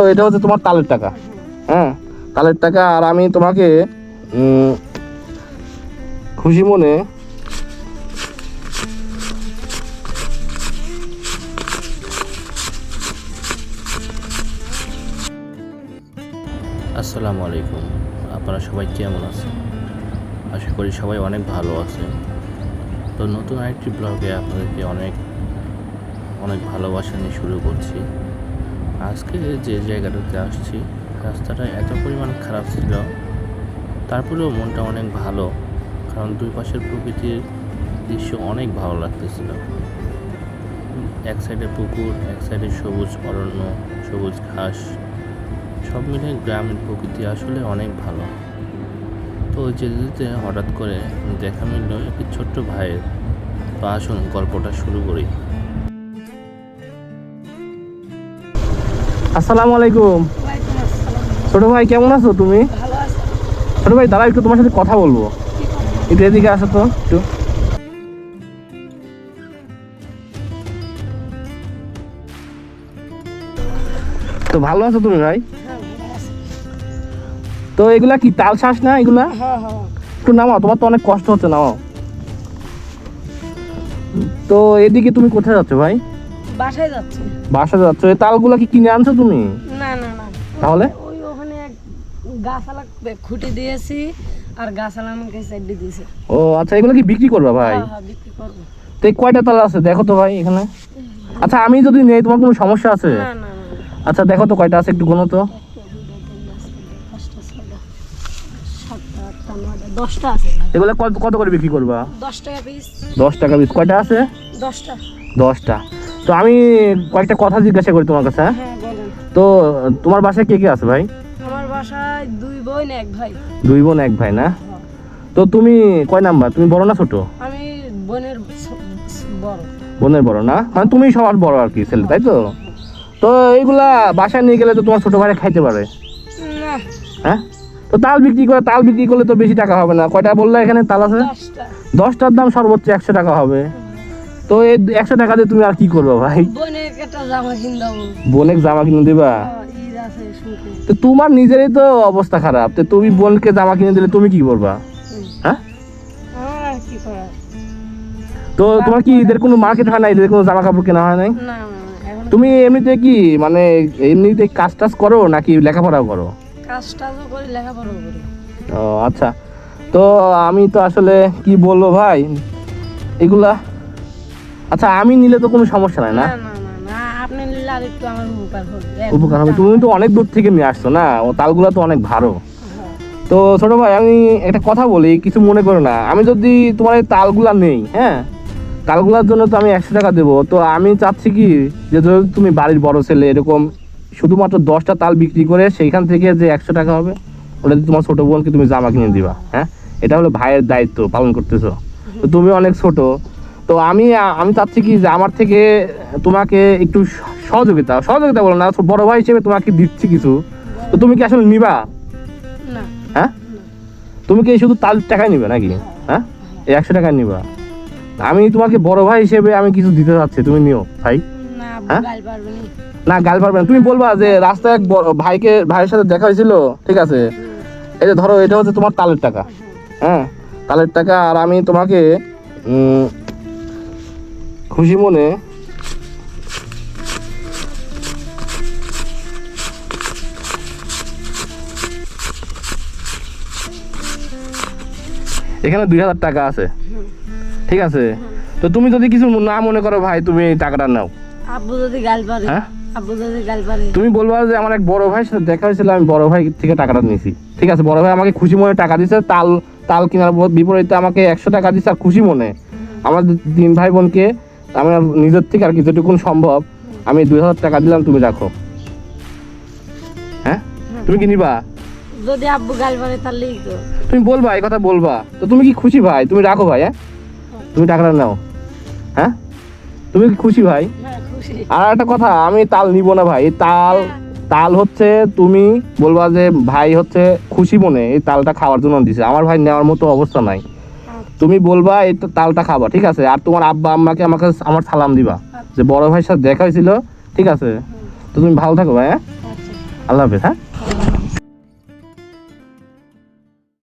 তো এটা হচ্ছে তোমার তালের টাকা। হ্যাঁ তালের টাকা আর আমি তোমাকে খুশি মনে আসসালামু আলাইকুম। আপনারা সবাই কেমন আছেন? আশা করি সবাই অনেক ভালো আছে তো নতুন আরেকটি ব্লগে আপনাদেরকে অনেক অনেক ভালোবাসা নিয়ে শুরু করছি। আজকে যে জায়গাটাতে আসছি, রাস্তাটা এত পরিমাণ খারাপ ছিল। তারপরেও মনটা অনেক ভালো, কারণ দুই পাশের প্রকৃতির দৃশ্য অনেক ভালো লাগতেছিল। এক সাইডে পুকুর, এক সাইডে সবুজ অরণ্য, সবুজ ঘাস, সব মিলে গ্রামের প্রকৃতি আসলে অনেক ভালো। তো যেতে যেতে হঠাৎ করে দেখা মিলল একটি ছোট্ট ভাইয়ের, তো আসুন গল্পটা শুরু করি। আসসালামু আলাইকুম। ছোট ভাই, কেমন আছো তুমি? ছোট ভাই দাঁড়া একটু তোমার সাথে কথা বলব। একটু এদিকে আসো তো, একটু। তো ভালো আছো তুমি ভাই? তো এগুলা কি তাল শ্বাস না এগুলা? একটু নামাও, তোমার তো অনেক কষ্ট হচ্ছে, নামাও। তো এদিকে তুমি কোথায় যাচ্ছ ভাই? বাসায় যাচ্ছে। বাসা যাচ্ছ। এই তালগুলা কি কিনে আনছো তুমি? না না না। তাহলে? ওই ওখানে এক গাছালা খুঁটি দিয়েছি আর গাছালা আমাকে সাইড দিয়েছে। ও আচ্ছা এগুলো কি বিক্রি করবা ভাই? হ্যাঁ হ্যাঁ বিক্রি করব। তো এই কয়টা তাল আছে? দেখো তো ভাই এখানে। আচ্ছা আমি যদি নেই তোমার কোনো সমস্যা আছে? না না আচ্ছা দেখো তো কয়টা আছে একটু গুনো তো। এগুলো কত কত করে বিক্রি করবা? দশ টাকা পিস দশ টাকা পিস কয়টা আছে? দশটা। দশটা। তো আমি কয়েকটা কথা জিজ্ঞাসা করি তোমার কাছে হ্যাঁ? হ্যাঁ তো তোমার বাসায় কে কে আছে ভাই? আমার বাসায় দুই বোন এক ভাই। দুই বোন এক ভাই না? তো তুমি কয় নাম্বার? তুমি বড় না ছোট? আমি বোনের বড়। বোনের বড় না? মানে তুমি সবার বড় আর কি ছেলে তাই তো? তো এইগুলা বাসায় নিয়ে গেলে তো তোমার ছোট ভাইরা খাইতে পারে। হ্যাঁ? তো তাল বিক্রি করে তাল বিক্রি করলে তো বেশি টাকা হবে না। কয়টা বললে এখানে তাল আছে? দশটা। দশটার দাম সর্বোচ্চ একশো টাকা হবে। তো এই একশো টাকা দিয়ে তুমি আর কি করবে ভাই? বোনের জামা কিন দেবো বোনের জামা কিনে দিবা? ঈদ আছে শুনতে। তো তোমার নিজেরই তো অবস্থা খারাপ। তো তুমি বোনকে জামা কিনে দিলে তুমি কি করবা? হ্যাঁ? তো তোমার কি ঈদের কোনো মার্কেট হয় না? ঈদের কোনো জামা কাপড় কেনা হয় নাই? তুমি এমনিতে কি মানে এমনিতে কাজ টাজ করো নাকি লেখাপড়াও করো? কাজ টাজও করি লেখাপড়াও করি। ও আচ্ছা। তো আমি তো আসলে কি বলব ভাই? এগুলা আচ্ছা আমি নিলে তো কোনো সমস্যা নাই না? উপকার হবে তুমি তো অনেক দূর থেকে নিয়ে আসছো না? ও তালগুলা তো অনেক ভালো। তো ছোট ভাই আমি একটা কথা বলি কিছু মনে করো না। আমি যদি তোমার এই তালগুলা নেই হ্যাঁ? তালগুলার জন্য তো আমি একশো টাকা দেবো। তো আমি চাচ্ছি কি যে ধরো তুমি বাড়ির বড় ছেলে এরকম শুধুমাত্র দশটা তাল বিক্রি করে সেইখান থেকে যে একশো টাকা হবে ওটা তোমার ছোট বোনকে তুমি জামা কিনে দিবা হ্যাঁ? এটা হলো ভাইয়ের দায়িত্ব পালন করতেছো। তো তুমি অনেক ছোট তো আমি আমি চাচ্ছি কি যে আমার থেকে তোমাকে একটু সহযোগিতা সহযোগিতা বলো না বড় ভাই হিসেবে তোমাকে দিচ্ছি কিছু। তো তুমি কি আসলে নিবা? হ্যাঁ? তুমি কি শুধু তাল টাকায় নিবে নাকি? হ্যাঁ? এই একশো টাকায় নিবা। আমি তোমাকে বড় ভাই হিসেবে আমি কিছু দিতে চাচ্ছি তুমি নিও ভাই। না হ্যাঁ? গাল পারবে না। গাল পারবে না। তুমি বলবা যে রাস্তায় এক বড় ভাইকে ভাইয়ের সাথে দেখা হয়েছিল ঠিক আছে? এই যে ধরো এটা হচ্ছে তোমার তালের টাকা। হ্যাঁ। তালের টাকা আর আমি তোমাকে খুশি মনে? এখানে দুই হাজার টাকা আছে। ঠিক আছে? তো তুমি যদি কিছু না মনে করো ভাই তুমি এই টাকাটা নাও। আব্বু যদি গাল পারে। হ্যাঁ? তুমি বলবা যে আমার এক বড় ভাইয়ের সাথে দেখা হয়েছিল আমি বড় ভাই থেকে টাকাটা নিয়েছি। ঠিক আছে? বড় ভাই আমাকে খুশি মনে টাকা দিছে তাল তাল কেনার পর বিপরীতে আমাকে একশো টাকা দিছে আর খুশি মনে। আমার তিন ভাই বোনকে আমার নিজের থেকে আর কিছুটুকুন সম্ভব আমি দুই হাজার টাকা দিলাম তুমি রাখো হ্যাঁ? তুমি কি নিবা? যদি আব্বু গাল পারে তাহলে তুমি বলবা এই কথা বলবা। তো তুমি কি খুশি ভাই? তুমি রাখো ভাই হ্যাঁ? তুমি টাকাটা নাও। হ্যাঁ? তুমি কি খুশি ভাই? হ্যাঁ আর একটা কথা আমি তাল নিব না ভাই। এই তাল তাল হচ্ছে তুমি বলবা যে ভাই হচ্ছে খুশি মনে এই তালটা খাওয়ার জন্য দিছে। আমার ভাই নেওয়ার মতো অবস্থা নাই। তুমি বলবা এই তো তালটা খাবা ঠিক আছে? আর তোমার আব্বা আম্মাকে আমাকে আমার সালাম দিবা। যে বড় ভাইয়ের সাথে দেখা হয়েছিল ঠিক আছে? তো তুমি ভালো থাকো ভাই হ্যাঁ? আচ্ছা। আল্লাহ হাফেজ হ্যাঁ?